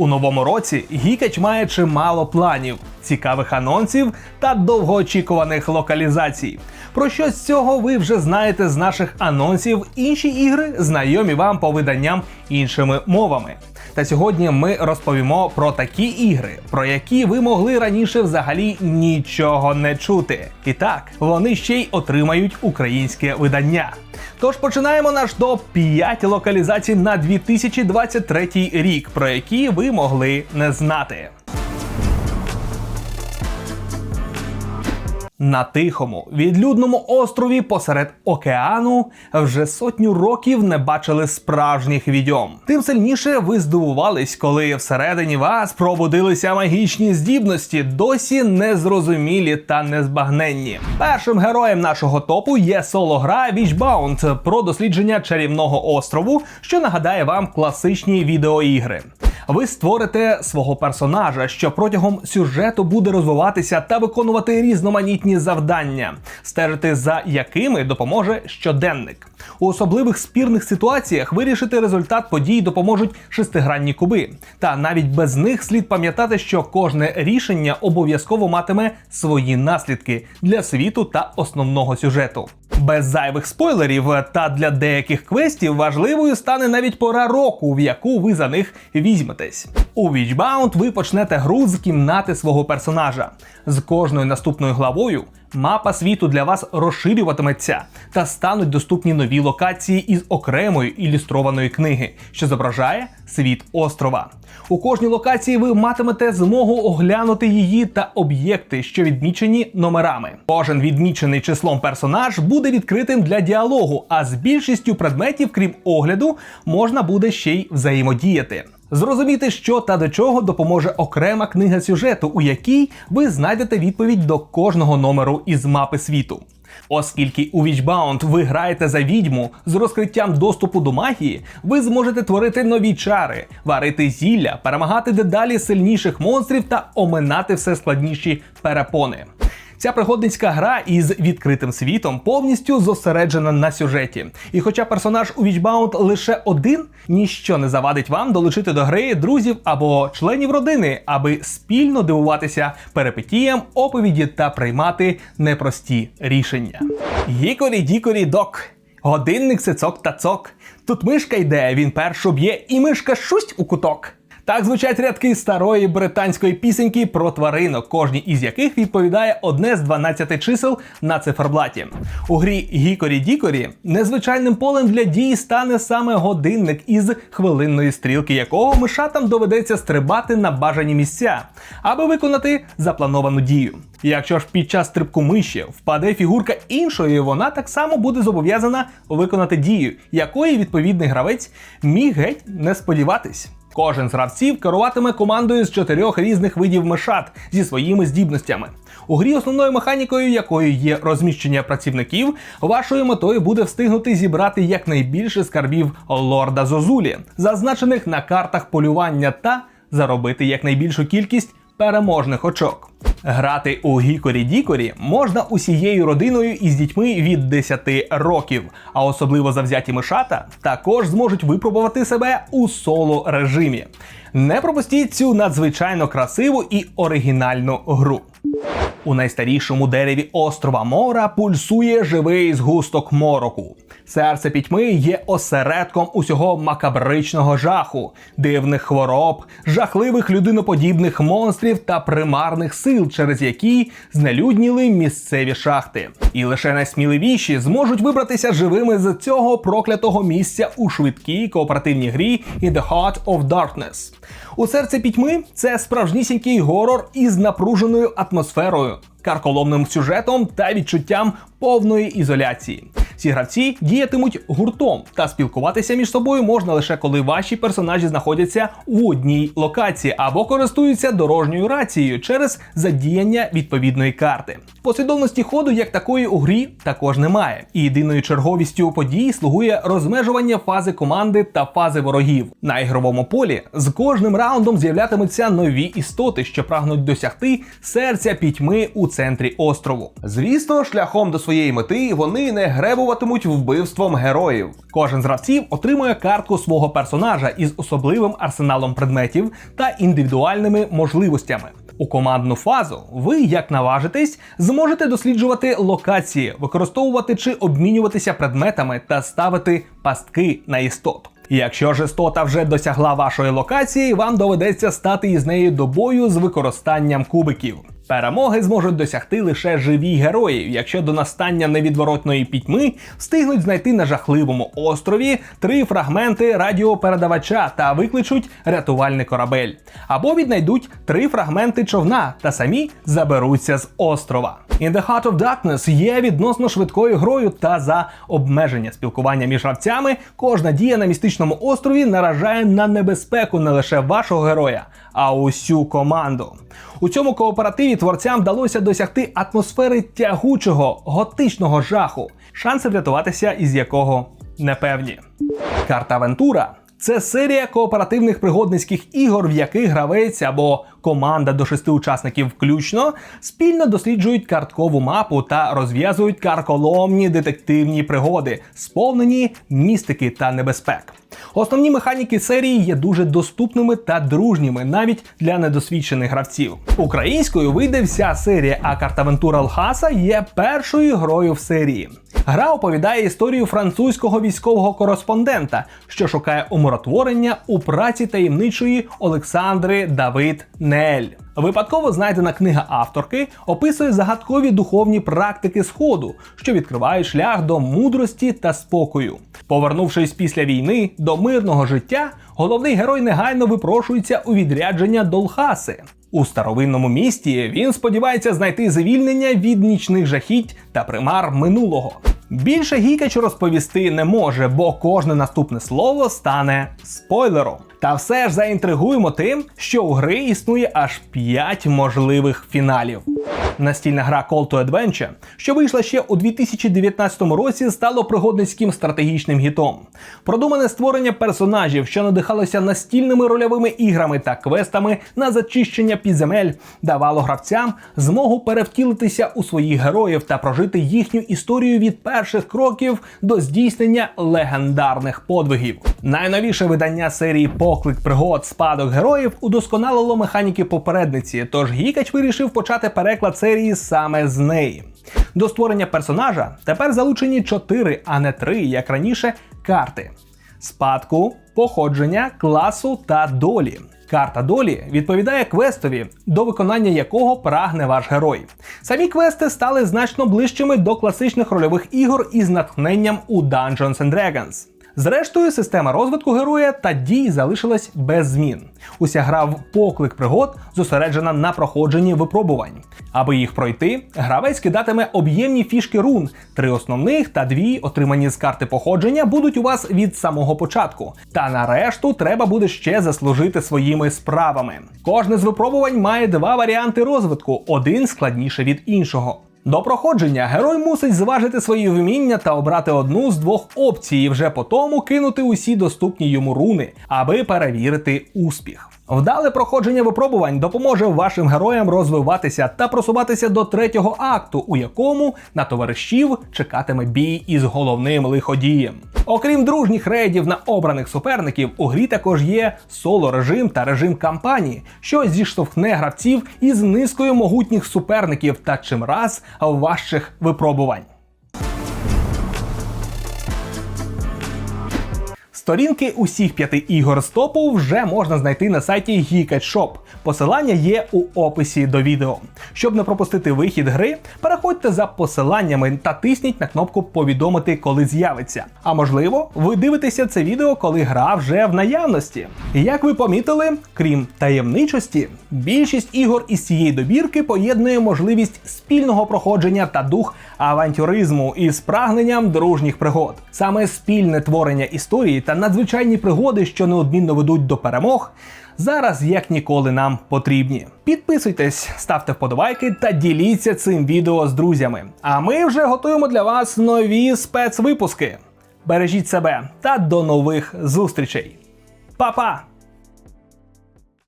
У новому році Гікач має чимало планів, цікавих анонсів та довгоочікуваних локалізацій. Про що з цього ви вже знаєте з наших анонсів. Інші ігри знайомі вам по виданням іншими мовами. Та сьогодні ми розповімо про такі ігри, про які ви могли раніше взагалі нічого не чути. І так, вони ще й отримають українське видання. Тож починаємо наш топ 5 локалізацій на 2023 рік, про які ви могли не знати. На тихому, відлюдному острові посеред океану вже сотню років не бачили справжніх відьом. Тим сильніше ви здивувались, коли всередині вас пробудилися магічні здібності, досі незрозумілі та незбагненні. Першим героєм нашого топу є соло-гра Witchbound про дослідження чарівного острову, що нагадає вам класичні відеоігри. Ви створите свого персонажа, що протягом сюжету буде розвиватися та виконувати різноманітні завдання, стежити за якими допоможе щоденник. У особливих спірних ситуаціях вирішити результат подій допоможуть шестигранні куби. Та навіть без них слід пам'ятати, що кожне рішення обов'язково матиме свої наслідки для світу та основного сюжету. Без зайвих спойлерів та для деяких квестів важливою стане навіть пора року, в яку ви за них візьметесь. У Witchbound ви почнете гру з кімнати свого персонажа. З кожною наступною главою мапа світу для вас розширюватиметься та стануть доступні нові локації із окремої ілюстрованої книги, що зображає світ острова. У кожній локації ви матимете змогу оглянути її та об'єкти, що відмічені номерами. Кожен відмічений числом персонаж буде відкритим для діалогу, а з більшістю предметів, крім огляду, можна буде ще й взаємодіяти. Зрозуміти, що та до чого допоможе окрема книга сюжету, у якій ви знайдете відповідь до кожного номеру із мапи світу. Оскільки у Witchbound ви граєте за відьму з розкриттям доступу до магії, ви зможете творити нові чари, варити зілля, перемагати дедалі сильніших монстрів та оминати все складніші перепони. Ця пригодницька гра із відкритим світом повністю зосереджена на сюжеті. І хоча персонаж у Witchbound лише один, ніщо не завадить вам долучити до гри друзів або членів родини, аби спільно дивуватися перипетіям, оповіді та приймати непрості рішення. Гікорі дікорі док. Годинник сицок та цок. Тут мишка йде, він першу б'є, і мишка шусть у куток. Так звучать рядки старої британської пісеньки про тваринок, кожній із яких відповідає одне з 12 чисел на циферблаті. У грі Гікорі Дікорі незвичайним полем для дії стане саме годинник із хвилинної стрілки, якого мишатам доведеться стрибати на бажані місця, аби виконати заплановану дію. Якщо ж під час стрибку миші впаде фігурка іншої, вона так само буде зобов'язана виконати дію, якої відповідний гравець міг геть не сподіватись. Кожен з гравців керуватиме командою з чотирьох різних видів мишат зі своїми здібностями. У грі основною механікою, якою є розміщення працівників, вашою метою буде встигнути зібрати якнайбільше скарбів лорда Зозулі, зазначених на картах полювання, та заробити якнайбільшу кількість переможних очок. Грати у Гікорі Дікорі можна усією родиною із дітьми від 10 років, а особливо завзяті мишата також зможуть випробувати себе у соло режимі. Не пропустіть цю надзвичайно красиву і оригінальну гру. У найстарішому дереві острова Мора пульсує живий згусток мороку. Серце пітьми є осередком усього макабричного жаху, дивних хвороб, жахливих людиноподібних монстрів та примарних сил, через які знелюдніли місцеві шахти. І лише найсміливіші зможуть вибратися живими з цього проклятого місця у швидкій кооперативній грі In the Heart of Darkness. У серце пітьми це справжнісінький горор із напруженою атмосферою, карколомним сюжетом та відчуттям повної ізоляції. Ці гравці діятимуть гуртом, та спілкуватися між собою можна лише коли ваші персонажі знаходяться у одній локації або користуються дорожньою рацією через задіяння відповідної карти. Послідовності ходу як такої у грі також немає, і єдиною черговістю подій слугує розмежування фази команди та фази ворогів. На ігровому полі з кожним раундом з'являтимуться нові істоти, що прагнуть досягти серця пітьми у центрі острову. Звісно, шляхом до своєї мети вони не гребуватимуть вбивством героїв. Кожен з гравців отримує картку свого персонажа із особливим арсеналом предметів та індивідуальними можливостями. У командну фазу ви, як наважитесь, зможете досліджувати локації, використовувати чи обмінюватися предметами та ставити пастки на істот. Якщо ж істота вже досягла вашої локації, вам доведеться стати із нею до бою з використанням кубиків. Перемоги зможуть досягти лише живі герої, якщо до настання невідворотної пітьми встигнуть знайти на жахливому острові три фрагменти радіопередавача та викличуть рятувальний корабель, або віднайдуть три фрагменти човна та самі заберуться з острова. In the Heart of Darkness є відносно швидкою грою та за обмеження спілкування між гравцями кожна дія на містичному острові наражає на небезпеку не лише вашого героя, а усю команду. У цьому кооперативі творцям вдалося досягти атмосфери тягучого готичного жаху, шанси врятуватися із якого непевні. Карта Авентура це серія кооперативних пригодницьких ігор, в яких гравець або команда до шести учасників включно спільно досліджують карткову мапу та розв'язують карколомні детективні пригоди, сповнені містики та небезпек. Основні механіки серії є дуже доступними та дружніми навіть для недосвідчених гравців. Українською вийде вся серія, а Картавентура Лхаса є першою грою в серії. Гра оповідає історію французького військового кореспондента, що шукає умиротворення у праці таємничої Олександри Давид Нель. Випадково знайдена книга авторки описує загадкові духовні практики Сходу, що відкривають шлях до мудрості та спокою. Повернувшись після війни до мирного життя, головний герой негайно випрошується у відрядження до Лхаси. У старовинному місті він сподівається знайти звільнення від нічних жахіть та примар минулого. Більше Гікач розповісти не може, бо кожне наступне слово стане спойлером. Та все ж заінтригуємо тим, що у гри існує аж 5 можливих фіналів. Настільна гра Call to Adventure, що вийшла ще у 2019 році, стало пригодницьким стратегічним гітом. Продумане створення персонажів, що надихалося настільними рольовими іграми та квестами на зачищення підземель, давало гравцям змогу перевтілитися у своїх героїв та прожити їхню історію від перших кроків до здійснення легендарних подвигів. Найновіше видання серії Поклик пригод спадок героїв удосконалило механіки попередниці, тож Гікач вирішив почати переклад серії саме з неї. До створення персонажа тепер залучені 4, а не 3, як раніше, карти: спадку, походження, класу та долі. Карта долі відповідає квестові, до виконання якого прагне ваш герой. Самі квести стали значно ближчими до класичних рольових ігор із натхненням у Dungeons and Dragons. Зрештою, система розвитку героя та дій залишилась без змін. Уся гра в поклик пригод зосереджена на проходженні випробувань. Аби їх пройти, гравець кидатиме об'ємні фішки рун. Три основних та дві, отримані з карти походження, будуть у вас від самого початку. Та на решту треба буде ще заслужити своїми справами. Кожне з випробувань має два варіанти розвитку, один складніше від іншого. До проходження герой мусить зважити свої вміння та обрати одну з двох опцій, і вже по тому кинути усі доступні йому руни, аби перевірити успіх. Вдале проходження випробувань допоможе вашим героям розвиватися та просуватися до третього акту, у якому на товаришів чекатиме бій із головним лиходієм. Окрім дружніх рейдів на обраних суперників, у грі також є соло режим та режим кампанії, що зіштовхне гравців із низкою могутніх суперників та чимраз важчих випробувань. Сторінки усіх п'яти ігор з топу вже можна знайти на сайті Shop. Посилання є у описі до відео. Щоб не пропустити вихід гри, переходьте за посиланнями та тисніть на кнопку Повідомити, коли з'явиться. А можливо, ви дивитеся це відео, коли гра вже в наявності. Як ви помітили, крім таємничості, більшість ігор із цієї добірки поєднує можливість спільного проходження та дух авантюризму із прагненням дружніх пригод. Саме спільне творення історії та надзвичайні пригоди, що неодмінно ведуть до перемог, зараз як ніколи нам потрібні. Підписуйтесь, ставте вподобайки та діліться цим відео з друзями. А ми вже готуємо для вас нові спецвипуски. Бережіть себе та до нових зустрічей. Па-па!